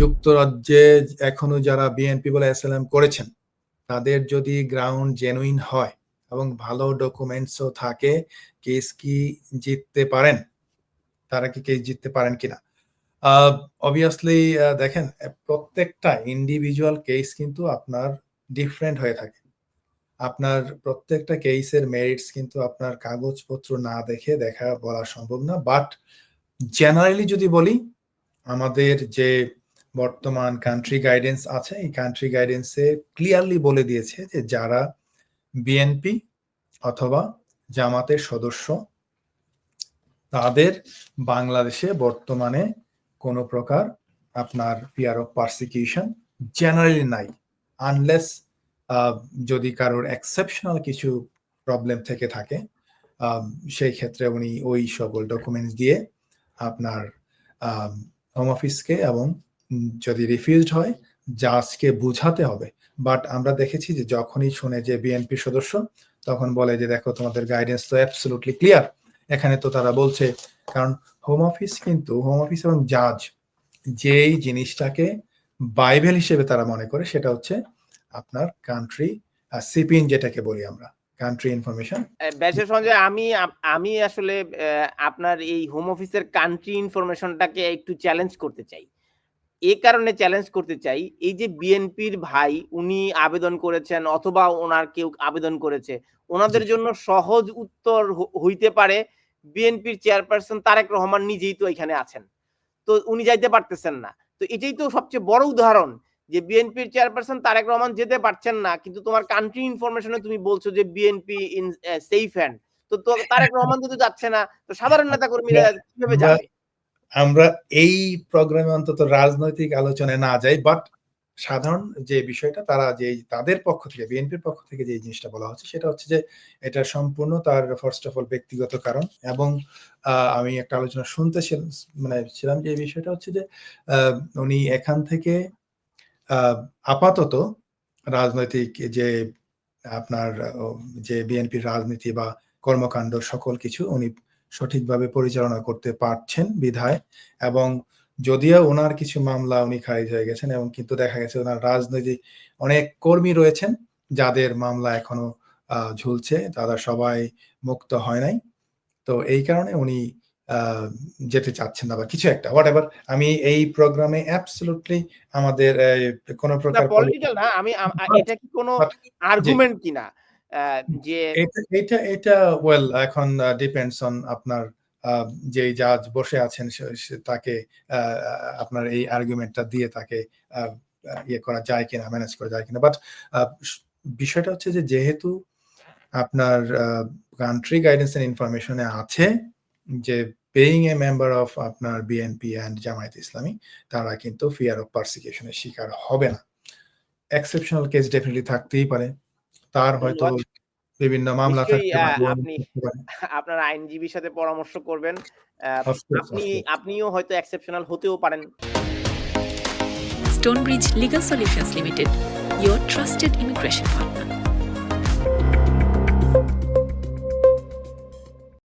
যুক্তরাজ্যে এখনও যারা বিএনপি বলে এসএলএম করেছেন, তাদের যদি গ্রাউন্ড জেনুইন হয় এবং ভালো ডকুমেন্টসও থাকে কেস কি জিততে পারেন? তারা কি কেস জিততে পারেন কিনা? অবভিয়াসলি দেখেন, প্রত্যেকটা ইন্ডিভিজুয়াল কেস কিন্তু আপনার ডিফারেন্ট হয়ে থাকে। আপনার প্রত্যেকটা কেসের মেরিটস কিন্তু আপনার কাগজপত্র না দেখে দেখা বলা সম্ভব না। বাট জেনারেলি যদি বলি, আমাদের যে বর্তমান কান্ট্রি গাইডেন্স আছে। এই কান্ট্রি গাইডেন্সে ক্লিয়ারলি বলে দিয়েছে যে যারা বিএনপি অথবা জামাতের সদস্য, তাদের বাংলাদেশে বর্তমানে কোনো প্রকার আপনার পিয়ার অফ পার্সিকিউশন জেনারেলি নাই। আনলেস যদি কারোর এক্সেপশনাল কিছু প্রবলেম থেকে থাকে সেই ক্ষেত্রে উনি ওই সকল ডকুমেন্টস দিয়ে আপনার হোম অফিসকে এবং যদি রিফিউজড হয় জাজকে বুঝাতে হবে। বাট আমরা দেখেছি যে যখনই শুনে যে বিএনপি সদস্য, তখন বলে যে দেখো তোমাদের গাইডেন্স তো অ্যাবসলুটলি ক্লিয়ার এখানে তো তারা বলছে, কারণ হোম অফিস কিন্তু হোম অফিস এবং জাজ যেই জিনিসটাকে বাইবেল হিসেবে তারা মনে করে, সেটা হচ্ছে আপনার কান্ট্রি সিপিএন যেটাকে বলি আমরা কান্ট্রি ইনফরমেশন ব্যাচের সঞ্জয়, আমি আমি আসলে আপনার এই হোম অফিসের কান্ট্রি ইনফরমেশনটাকে একটু চ্যালেঞ্জ করতে চাই। এ কারণে চ্যালেঞ্জ করতে চাই এই যে বিএনপির ভাই উনি আবেদন করেছেন অথবা ওনার কেউ আবেদন করেছে ওনাদের জন্য সহজ উত্তর হইতে পারে বিএনপির চেয়ারপারসন তারেক রহমান নিজেই তো এখানে আছেন। তো উনি যাইতে পারতেছেন না। তো এটাই তো সবচেয়ে বড় উদাহরণ যে বিএনপির চেয়ারপারসন তারেক রহমান যেতে পারছেন না কিন্তু তোমার কান্ট্রি ইনফরমেশনে তুমি বলছো যে বিএনপি ইন সেফ হ্যান্ড তো তারেক রহমান যদি যাচ্ছে না তো সাধারণ নেতা কর্মীরা কীভাবে যাবে আমরা এই প্রোগ্রামে অন্তত রাজনৈতিক আলোচনায় না যাই বাট সাধারণ যে বিষয়টা, তারা যে তাদের পক্ষ থেকে বিএনপির পক্ষ থেকে যে জিনিসটা বলা হচ্ছে, সেটা হচ্ছে যে এটা সম্পূর্ণ তার ফার্স্ট অফ অল ব্যক্তিগত কারণ এবং আমি একটা আলোচনা শুনতে মানে ছিলাম যে বিষয়টা হচ্ছে যে উনি এখান থেকে আপাতত রাজনৈতিক যে আপনার যে বিএনপির রাজনীতি বা কর্মকাণ্ড, সকল কিছু উনি সঠিকভাবে পরিচালনা করতে পারছেন বিধায় এবং যদিও ওনার কিছু মামলা উনি খারিজ হয়ে গেছেন এবং কিন্তু দেখা গেছে ওনার রাজনৈতিক অনেক কর্মী রয়েছেন যাদের মামলা এখনও ঝুলছে তারা সবাই মুক্ত হয় নাই। তো এই কারণে উনি যেতে চাচ্ছেন না বা কিছু একটা হোয়াট এভার আমি এই প্রোগ্রামে অ্যাবসলুটলি আমাদের কোন প্রকার পলিটিক্যাল না আমি এটা কি কোনো আর্গুমেন্ট কিনা? যে এটা এটা ওয়েল এখন ডিপেন্ডস অন আপনার যে জাজ বসে আছেন তাকে আপনার এই আর্গুমেন্টটা দিয়ে তাকে ইয়ে করা যায় কিনা ম্যানেজ করা যায় কিনা। বাট বিষয়টা হচ্ছে যে যেহেতু আপনার কান্ট্রি গাইডেন্স এন্ড ইনফরমেশনে আছে যে পেইং এ মেম্বার অফ আপনার বিএনপি অ্যান্ড জামায়াত ইসলামী তারা কিন্তু ফিয়ার অফ পারসিকিউশনের শিকার হবে না। এক্সেপশনাল কেস ডেফিনেটলি থাকতেই পারে। তার হয়তো বিভিন্ন মামলা থাকতে আপনি আপনার আইনজীবীর সাথে পরামর্শ করবেন। আপনি আপনিও হয়তো এক্সেপশনাল হতেও পারেন। Stonebridge legal solutions limited your trusted immigration partner.